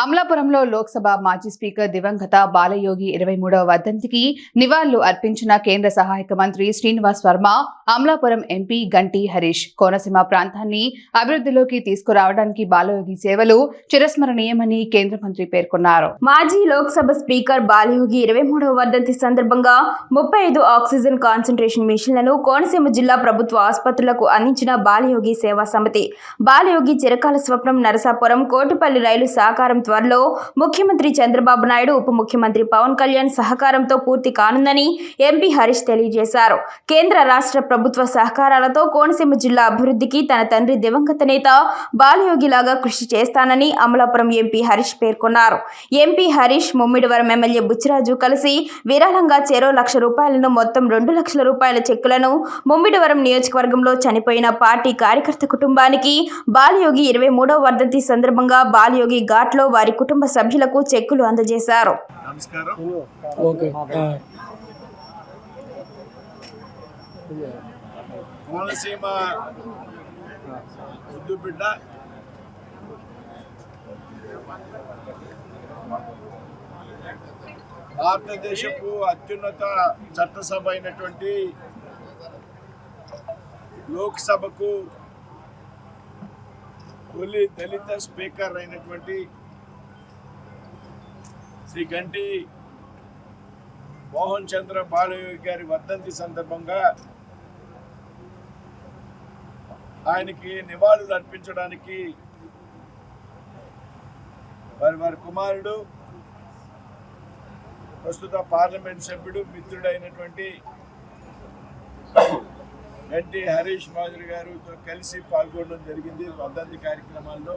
అమలాపురంలో లోక్సభ మాజీ స్పీకర్ దివంగత బాలయోగి ఇరవై మూడవ వర్ధంతికి నివాళులు అర్పించిన కేంద్ర సహాయక మంత్రి శ్రీనివాస్ వర్మ అమలాపురం ఎంపీ గంటి హరీష్. కోనసీమ ప్రాంతాన్ని అభివృద్ధిలోకి తీసుకురావడానికి బాలయోగి సేవలు చిరస్మరణీయమని కేంద్ర మంత్రి పేర్కొన్నారు. మాజీ లోక్సభ స్పీకర్ బాలయోగి ఇరవై మూడవ వర్ధంతి సందర్భంగా ముప్పై ఐదు ఆక్సిజన్ కాన్సన్ట్రేషన్ మిషన్లను కోనసీమ జిల్లా ప్రభుత్వ ఆసుపత్రులకు అందించిన బాలయోగి సేవా సమితి. బాలయోగి చిరకాల స్వప్నం నరసాపురం కోటిపల్లి రైలు సహకారం త్వరలో ముఖ్యమంత్రి చంద్రబాబు నాయుడు ఉప ముఖ్యమంత్రి పవన్ కళ్యాణ్ సహకారంతో పూర్తి కానుందని ఎంపీ హరీష్ తెలియజేశారు. కేంద్ర రాష్ట్ర ప్రభుత్వ సహకారాలతో కోనసీమ జిల్లా అభివృద్ధికి తన తండ్రి దివంగత నేత బాలయోగిలాగా కృషి చేస్తానని అమలాపురం ఎంపీ హరీష్ పేర్కొన్నారు. ఎంపీ హరీష్ ముమ్మిడివరం ఎమ్మెల్యే బుచ్చిరాజు కలిసి విరాళంగా చెరో లక్ష రూపాయలను మొత్తం రెండు లక్షల రూపాయల చెక్కులను ముమ్మిడివరం నియోజకవర్గంలో చనిపోయిన పార్టీ కార్యకర్త కుటుంబానికి బాలయోగి ఇరవై మూడవ వర్ధంతి సందర్భంగా బాలయోగి ఘాట్లో వారి కుటుంబ సభ్యులకు చెక్కులు అందజేశారు. నమస్కారం. ఓకే. ఆ, కోనసీమ ముద్దు బిడ్డ. భారతదేశపు అత్యున్నత చట్టసభ అయినటువంటి లోక్సభకు తొలి దళిత స్పీకర్ అయినటువంటి శ్రీ గంటి మోహన్ చంద్ర బాలయోగి గారి వర్ధంతి సందర్భంగా ఆయనకి నివాళులు అర్పించడానికి వారి వారి కుమారుడు ప్రస్తుత పార్లమెంట్ సభ్యుడు మిత్రుడైనటువంటి గంటి హరీష్ మాధురి గారితో కలిసి పాల్గొనడం జరిగింది వర్ధంతి కార్యక్రమాల్లో.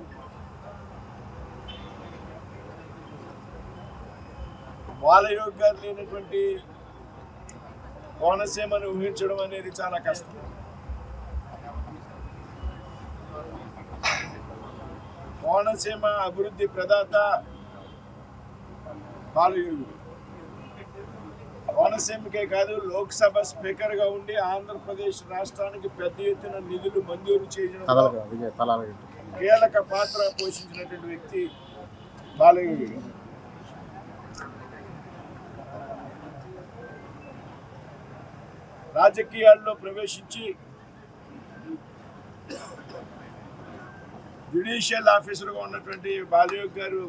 బాలయోగి గారు లేనటువంటి కోనసీమను ఊహించడం అనేది చాలా కష్టం. కోనసీమ అభివృద్ధి ప్రదాత బాలయోగి. కోనసీమకే కాదు లోక్సభ స్పీకర్గా ఉండి ఆంధ్రప్రదేశ్ రాష్ట్రానికి పెద్ద ఎత్తున నిధులు మంజూరు చేయడం. కీలక పాత్ర పోషించినటువంటి వ్యక్తి బాలయోగి. రాజకీయాల్లో ప్రవేశించి జ్యుడిషియల్ ఆఫీసర్గా ఉన్నటువంటి బాలయోగ్ గారు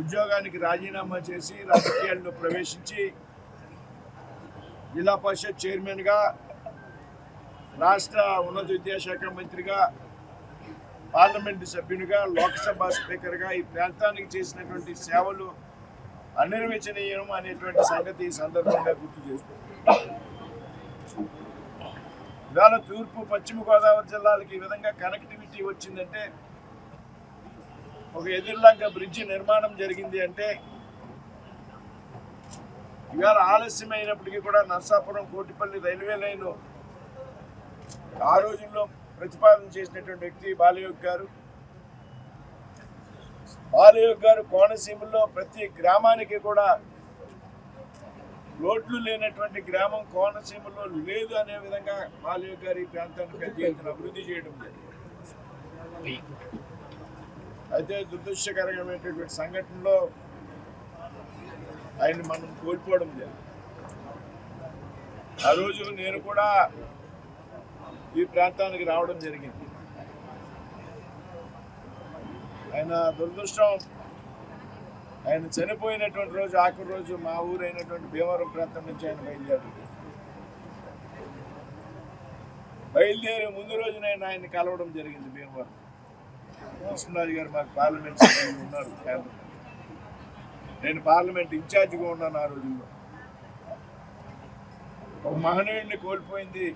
ఉద్యోగానికి రాజీనామా చేసి రాజకీయాల్లో ప్రవేశించి జిల్లా పరిషత్ చైర్మన్గా రాష్ట్ర ఉన్నత విద్యాశాఖ మంత్రిగా పార్లమెంటు సభ్యునిగా లోక్సభ స్పీకర్గా ఈ ప్రాంతానికి చేసినటువంటి సేవలు అనిర్వచనీయం అనేటువంటి సంగతి ఈ సందర్భంగా గుర్తు చేస్తుంది. ఇవాళ తూర్పు పశ్చిమ గోదావరి జిల్లాలకు ఈ విధంగా కనెక్టివిటీ వచ్చిందంటే ఒక ఎదుర్లంక బ్రిడ్జి నిర్మాణం జరిగింది అంటే ఇవాళ ఆలస్యమైనప్పటికీ కూడా నర్సాపురం కోటిపల్లి రైల్వే లైన్ ఆ రోజుల్లో ప్రతిపాదన చేసినటువంటి వ్యక్తి బాలయోగ్ గారు. బాలయోగ్ గారు కోనసీమలో ప్రతి గ్రామానికి కూడా రోడ్లు లేనటువంటి గ్రామం కోనసీమలో లేదు అనే విధంగా బాలయోగ్ గారి ప్రాంతాన్ని పెద్ద ఎత్తున అభివృద్ధి చేయడం జరిగింది. అయితే దురదృష్టకరమైనటువంటి సంఘటనలో ఆయన మనం కోల్పోవడం జరిగింది. ఆ రోజు నేను కూడా ఈ ప్రాంతానికి రావడం జరిగింది. ఆయన దురదృష్టం ఆయన చనిపోయినటువంటి రోజు ఆఖరి రోజు మా ఊరు అయినటువంటి భీమవరం ప్రాంతం నుంచి ఆయన బయలుదేరారు బయలుదేరే ముందు రోజు నేను ఆయన్ని కలవడం జరిగింది భీమవరం. కృష్ణరాజు గారు మాకు పార్లమెంట్ సభ్యులు ఉన్నారు కేంద్రంలో. నేను పార్లమెంట్ ఇన్ఛార్జిగా ఉన్నాను ఆ రోజుల్లో. ఒక మహనీయుడిని కోల్పోయింది.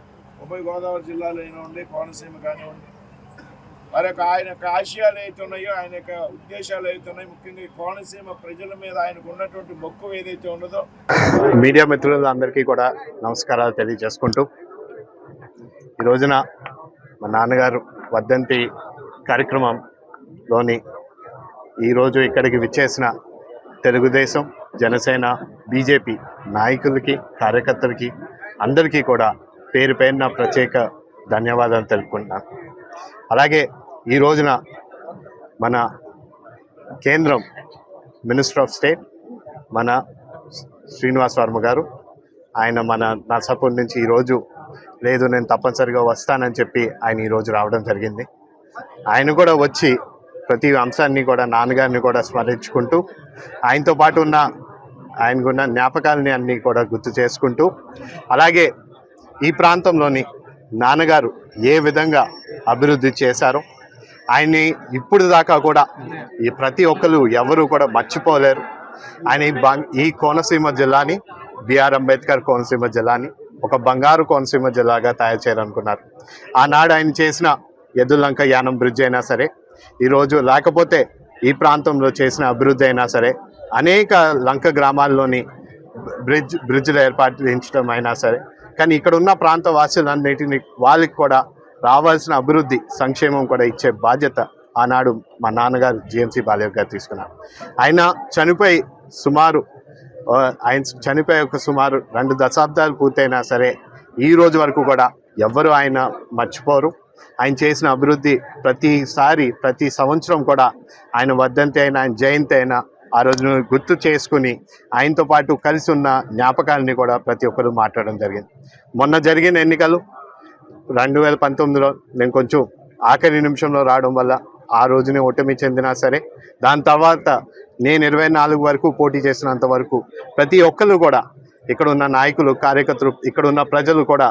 ఉభయ గోదావరి జిల్లాలో అయినా ఉండే కోనసీమ కానివ్వండి మరి యొక్క ఆయన యొక్క ఆశయాలు అయితే ఉన్నాయో ఆయన యొక్క ఉద్దేశాలు అయితే ఉన్నాయో ముఖ్యంగా కోనసీమ ప్రజల మీద ఆయనకు ఉన్నటువంటి మొక్కు ఏదైతే ఉన్నదో మీడియా మిత్రులందరికీ కూడా నమస్కారాలు తెలియజేసుకుంటూ ఈ రోజున మా నాన్నగారు వర్ధంతి కార్యక్రమంలోని ఈరోజు ఇక్కడికి విచ్చేసిన తెలుగుదేశం జనసేన బీజేపీ నాయకులకి కార్యకర్తలకి అందరికీ కూడా పేరు పేరున ప్రత్యేక ధన్యవాదాలు తెలుపుకుంటున్నాను. అలాగే ఈ రోజున మన కేంద్రం మినిస్టర్ ఆఫ్ స్టేట్ మన శ్రీనివాస్ వర్మ గారు ఆయన మన నర్సాపూర్ నుంచి ఈరోజు లేదు నేను తప్పనిసరిగా వస్తానని చెప్పి ఆయన ఈరోజు రావడం జరిగింది. ఆయన కూడా వచ్చి ప్రతి అంశాన్ని కూడా నాన్నగారిని కూడా స్మరించుకుంటూ ఆయనతో పాటు ఉన్న ఆయనకున్న జ్ఞాపకాలని అన్నీ కూడా గుర్తు చేసుకుంటూ అలాగే ఈ ప్రాంతంలోని నాన్నగారు ఏ విధంగా అభివృద్ధి చేశారో ఆయన్ని ఇప్పుడు దాకా కూడా ఈ ప్రతి ఒక్కరు ఎవరు కూడా మర్చిపోలేరు. ఆయన ఈ ఈ కోనసీమ జిల్లాని బిఆర్ అంబేద్కర్ కోనసీమ జిల్లాని ఒక బంగారు కోనసీమ జిల్లాగా తయారు చేయాలనుకున్నారు. ఆనాడు ఆయన చేసిన ఎదులంక యానం బ్రిడ్జ్ అయినా సరే ఈరోజు లేకపోతే ఈ ప్రాంతంలో చేసిన అభివృద్ధి అయినా సరే అనేక లంక గ్రామాల్లోని బ్రిడ్జ్ బ్రిడ్జ్లు ఏర్పాటు చేయించడం అయినా సరే కానీ ఇక్కడ ఉన్న ప్రాంత వాసులన్నిటిని వాళ్ళకి కూడా రావాల్సిన అభివృద్ధి సంక్షేమం కూడా ఇచ్చే బాధ్యత ఆనాడు మా నాన్నగారు జిఎంసీ బాలయ్య గారు తీసుకున్నారు. ఆయన చనిపోయి సుమారు ఆయన చనిపోయే ఒక సుమారు రెండు దశాబ్దాలు పూర్తయినా సరే ఈ రోజు వరకు కూడా ఎవ్వరూ ఆయన మర్చిపోరు. ఆయన చేసిన అభివృద్ధి ప్రతిసారి ప్రతి సంవత్సరం కూడా ఆయన వర్ధంతి అయినా ఆయన జయంతి అయినా ఆ రోజును గుర్తు చేసుకుని ఆయనతో పాటు కలిసి ఉన్న జ్ఞాపకాలని కూడా ప్రతి ఒక్కరు మాట్లాడడం జరిగింది. మొన్న జరిగిన ఎన్నికలు రెండు వేల పంతొమ్మిదిలో నేను కొంచెం ఆఖరి నిమిషంలో రావడం వల్ల ఆ రోజునే ఓటమి చెందినా సరే దాని తర్వాత నేను ఇరవై నాలుగు వరకు పోటీ చేసినంత వరకు ప్రతి ఒక్కరు కూడా ఇక్కడ ఉన్న నాయకులు కార్యకర్తలు ఇక్కడ ఉన్న ప్రజలు కూడా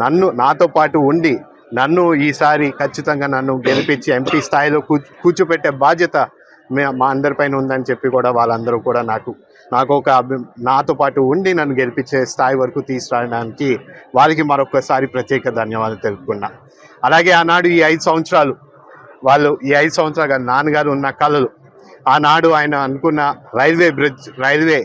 నన్ను నాతో పాటు ఉండి నన్ను ఈసారి ఖచ్చితంగా నన్ను గెలిపించి ఎంపీ స్థాయిలో కూ కూర్చోపెట్టే బాధ్యత మా అందరిపైన ఉందని చెప్పి కూడా వాళ్ళందరూ కూడా నాకు నాకు ఒక అభి నాతో పాటు ఉండి నన్ను గెలిపించే స్థాయి వరకు తీసుకురావడానికి వాళ్ళకి మరొకసారి ప్రత్యేక ధన్యవాదాలు తెలుపుకున్నా. అలాగే ఆనాడు ఈ ఐదు సంవత్సరాలు వాళ్ళు ఈ ఐదు సంవత్సరాలుగా నాన్నగారు ఉన్న కళలు ఆనాడు ఆయన అనుకున్న రైల్వే బ్రిడ్జ్ రైల్వే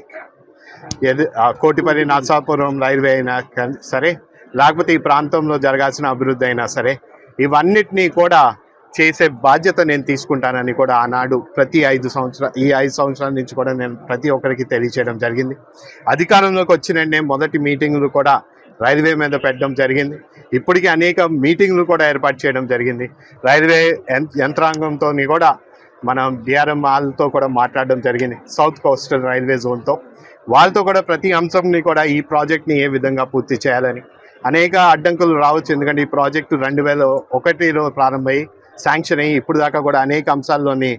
ఎదు కోటిపల్లి నరసాపురం రైల్వే అయినా కానీ సరే లేకపోతే ఈ ప్రాంతంలో జరగాల్సిన అభివృద్ధి అయినా సరే ఇవన్నిటినీ కూడా చేసే బాధ్యత నేను తీసుకుంటానని కూడా ఆనాడు ప్రతి ఐదు సంవత్సరాల ఈ ఐదు సంవత్సరాల నుంచి కూడా నేను ప్రతి ఒక్కరికి తెలియచేయడం జరిగింది. అధికారంలోకి వచ్చిన వెంటనే మొదటి మీటింగ్లు కూడా రైల్వే మీద పెట్టడం జరిగింది. ఇప్పటికీ అనేక మీటింగ్లు కూడా ఏర్పాటు చేయడం జరిగింది. రైల్వే యంత్రాంగంతో కూడా మనం డిఆర్ఎం వాళ్ళతో కూడా మాట్లాడడం జరిగింది. సౌత్ కోస్టల్ రైల్వే జోన్తో. వాళ్ళతో కూడా ప్రతి అంశంని కూడా ఈ ప్రాజెక్ట్ని ఏ విధంగా పూర్తి చేయాలని. అనేక అడ్డంకులు రావచ్చు. ఎందుకంటే ఈ ప్రాజెక్టు రెండు వేల ఒకటిలో ప్రారంభమై శాంక్షన్ అయ్యి ఇప్పుడు దాకా కూడా అనేక అంశాల్లోని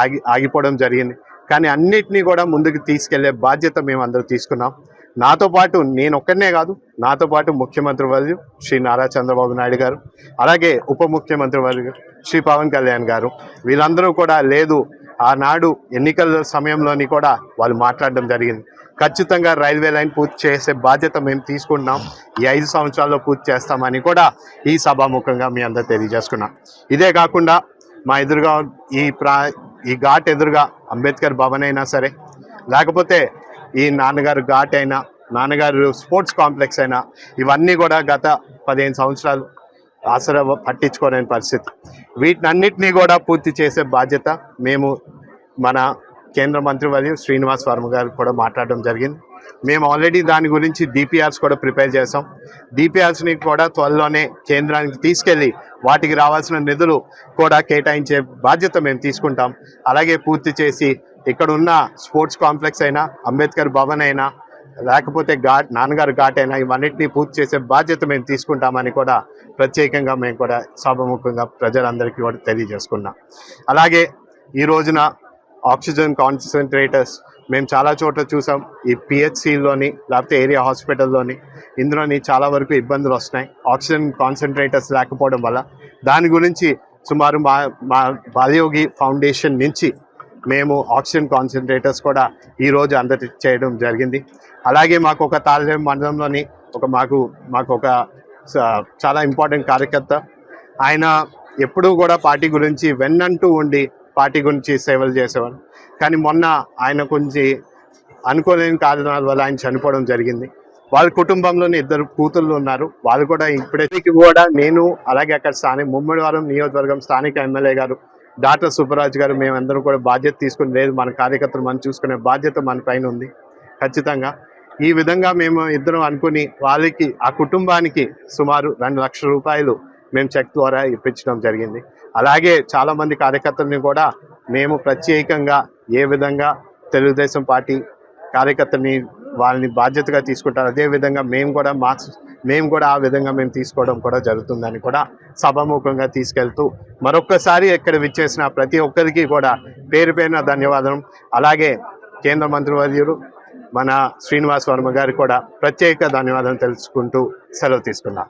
ఆగి ఆగిపోవడం జరిగింది. కానీ అన్నిటినీ కూడా ముందుకు తీసుకెళ్ళే బాధ్యత మేము అందరూ తీసుకున్నాం. నాతో పాటు నేను ఒక్కనే కాదు నాతో పాటు ముఖ్యమంత్రి వర్యు శ్రీ నారా చంద్రబాబు నాయుడు గారు అలాగే ఉప ముఖ్యమంత్రి వర్యు శ్రీ పవన్ కళ్యాణ్ గారు. వీళ్ళందరూ కూడా లేదు ఆనాడు ఎన్నికల సమయంలోని కూడా వాళ్ళు మాట్లాడడం జరిగింది. ఖచ్చితంగా రైల్వే లైన్ పూర్తి చేసే బాధ్యత మేము తీసుకుంటున్నాం. ఈ ఐదు సంవత్సరాల్లో పూర్తి చేస్తామని కూడా ఈ సభాముఖంగా మీ అందరు తెలియజేసుకున్నాం. ఇదే కాకుండా మా ఎదురుగా ఈ ప్రా ఈ ఘాట్ ఎదురుగా అంబేద్కర్ భవన్ అయినా సరే లేకపోతే ఈ నాన్నగారు ఘాట్ అయినా నాన్నగారు స్పోర్ట్స్ కాంప్లెక్స్ అయినా ఇవన్నీ కూడా గత పదిహేను సంవత్సరాలు ఆసర పట్టించుకోలేని పరిస్థితి. వీటినన్నిటినీ కూడా పూర్తి చేసే బాధ్యత మేము మన కేంద్ర మంత్రి శ్రీనివాస్ వర్మ గారు కూడా మాట్లాడడం జరిగింది. మేము ఆల్రెడీ దాని గురించి డిపిఆర్స్ కూడా ప్రిపేర్ చేసాం డిపిఆర్స్ని కూడా త్వరలోనే కేంద్రానికి తీసుకెళ్ళి వాటికి రావాల్సిన నిధులు కూడా కేటాయించే బాధ్యత మేము తీసుకుంటాం. అలాగే పూర్తి చేసి ఇక్కడ ఉన్న స్పోర్ట్స్ కాంప్లెక్స్ అయినా అంబేద్కర్ భవన్ అయినా లేకపోతే ఘాట్ నాన్నగారు ఘాట్ అయినా ఇవన్నింటినీ పూర్తి చేసే బాధ్యత మేము తీసుకుంటామని కూడా ప్రత్యేకంగా మేము కూడా సభముఖంగా ప్రజలందరికీ కూడా తెలియజేసుకున్నాం. అలాగే ఈ రోజున ఆక్సిజన్ కాన్సన్ట్రేటర్స్ మేము చాలా చోట్ల చూసాం. ఈ పిహెచ్సిలోని లేకపోతే ఏరియా హాస్పిటల్లోని ఇందులోని చాలా వరకు ఇబ్బందులు వస్తున్నాయి. ఆక్సిజన్ కాన్సన్ట్రేటర్స్ లేకపోవడం వల్ల దాని గురించి సుమారు మా మా బాలయోగి ఫౌండేషన్ నుంచి మేము ఆక్సిజన్ కాన్సన్ట్రేటర్స్ కూడా ఈరోజు అందరి చేయడం జరిగింది. అలాగే మాకు ఒక తాళం మండలంలోని ఒక మాకు మాకు ఒక స- చాలా ఇంపార్టెంట్ కార్యకర్త. ఆయన ఎప్పుడూ కూడా పార్టీ గురించి వెన్నంటూ ఉండి పార్టీ గురించి సేవలు చేసేవారు కానీ మొన్న ఆయన కొంచెం అనుకోలేని కారణాల వల్ల ఆయన చనిపోవడం జరిగింది. వాళ్ళ కుటుంబంలోని ఇద్దరు కూతుళ్ళు ఉన్నారు. వాళ్ళు కూడా ఇప్పటికి కూడా నేను అలాగే అక్కడ స్థానిక ముమ్మడివారం నియోజకవర్గం స్థానిక ఎమ్మెల్యే గారు డాక్టర్ సుబ్బరాజు గారు మేమందరం కూడా బాధ్యత తీసుకుని లేదు మన కార్యకర్తలు మనం చూసుకునే బాధ్యత మన పైన ఉంది. ఖచ్చితంగా ఈ విధంగా మేము ఇద్దరం అనుకుని వాళ్ళకి ఆ కుటుంబానికి సుమారు రెండు లక్షల రూపాయలు మేము చెక్ ద్వారా ఇప్పించడం జరిగింది. అలాగే చాలా మంది కార్యకర్తలని కూడా మేము ప్రత్యేకంగా ఏ విధంగా తెలుగుదేశం పార్టీ కార్యకర్తని వాళ్ళని బాధ్యతగా తీసుకుంటారు అదేవిధంగా మేము కూడా మా మేము కూడా ఆ విధంగా మేము తీసుకోవడం కూడా జరుగుతుందని కూడా సభాముఖంగా తీసుకెళ్తూ మరొక్కసారి ఇక్కడ విచ్చేసిన ప్రతి ఒక్కరికి కూడా పేరు పేరున ధన్యవాదం. అలాగే కేంద్ర మంత్రివర్యుడు మన శ్రీనివాస్ వర్మ గారికి కూడా ప్రత్యేక ధన్యవాదాలు తెలుసుకుంటూ సెలవు తీసుకున్నాం.